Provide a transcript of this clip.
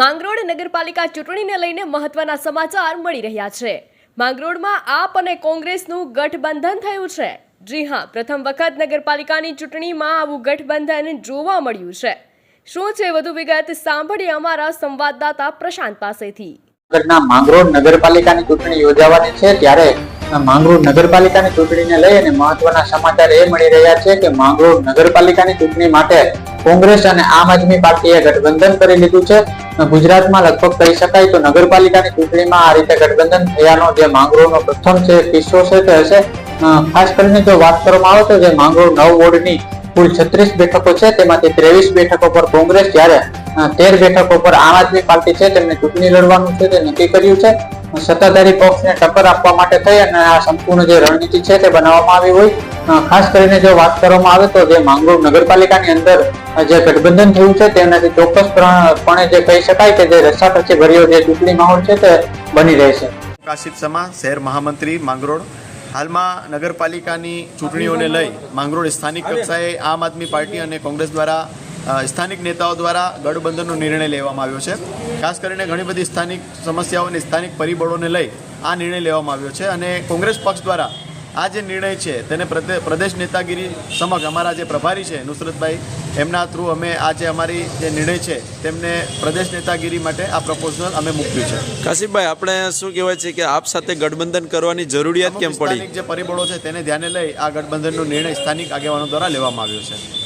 માંગરોળ નગરપાલિકા ચૂંટણીને લઈને મહત્વના સમાચાર મળી રહ્યા છે. માંગરોળમાં આપ અને કોંગ્રેસનું ગઠબંધન થયું છે. જી હા, પ્રથમ વખત નગરપાલિકાની ચૂંટણીમાં આવું ગઠબંધન જોવા મળ્યું છે. શું છે વધુ વિગત સાંભળીએ અમારા સંવાદદાતા પ્રશાંત પાસેથી. માંગરોળ નગરપાલિકાની ચૂંટણી યોજાવાની છે ત્યારે માંગરોળ નગરપાલિકાની ચૂંટણીને લઈ અને મહત્વના સમાચાર એ મળી રહ્યા છે કે માંગરોળ નગરપાલિકાની ચૂંટણી માટે કોંગ્રેસ અને આમ આદમી પાર્ટીએ ગઠબંધન કરી લીધું છે. ગુજરાતમાં લગભગ કહી શકાય તો નગરપાલિકાની ચૂંટણીમાં આ રીતે ગઠબંધન થયાનો જે માંગરોળનો પ્રથમ છે કિસ્સો છે તે હશે. ખાસ કરીને જો વાત કરવામાં આવે તો જે માંગરોળ નવ વોર્ડની કુલ છત્રીસ બેઠકો છે, તેમાંથી ત્રેવીસ બેઠકો પર કોંગ્રેસ જ્યારે તેર બેઠકો પર આમ આદમી પાર્ટી છે, તેમને ચૂંટણી લડવાનું છે, તે નક્કી કર્યું છે. સત્તાધારી પક્ષને ટક્કર આપવા માટે થઈ અને આ સંપૂર્ણ જે રણનીતિ છે તે બનાવવામાં આવી હોય. ખાસ કરીને જો વાત કરવામાં આવે તો જે માંગરોળ નગરપાલિકાની અંદર જે ગઠબંધન થયું છે, તેનાથી ચોક્કસપણે જે કહી શકાય કે જે રસાકસી ભર્યો જે ચૂંટણી માહોલ છે, તે બની રહેશે કાશિફ સમા, શહેર મહામંત્રી માંગરોળ. હાલમાં નગરપાલિકાની ચૂંટણીઓને લઈ માંગરોળ સ્થાનિક કક્ષાએ આમ આદમી પાર્ટી અને કોંગ્રેસ દ્વારા સ્થાનિક નેતાઓ દ્વારા ગઠબંધનનો નિર્ણય લેવામાં આવ્યો છે. ખાસ કરીને ઘણી બધી સ્થાનિક સમસ્યાઓ અને સ્થાનિક પરિબળોને લઈ આ નિર્ણય લેવામાં આવ્યો છે અને કોંગ્રેસ પક્ષ દ્વારા આ જે નિર્ણય છે તેને પ્રદેશ નેતાગીરી સમક્ષ અમારા જે પ્રભારી છે નુસરતભાઈ એમના થ્રુ અમે આ જે અમારી જે નિર્ણય છે તેમને પ્રદેશ નેતાગીરી માટે આ પ્રપોઝલ અમે મૂક્યું છે. કાશીભાઈ આપણે શું કહેવાય છે કે આપ સાથે ગઠબંધન કરવાની જરૂરિયાત કેમ પડી? જે પરિબળો છે તેને ધ્યાને લઈ આ ગઠબંધનનો નિર્ણય સ્થાનિક આગેવાનો દ્વારા લેવામાં આવ્યો છે.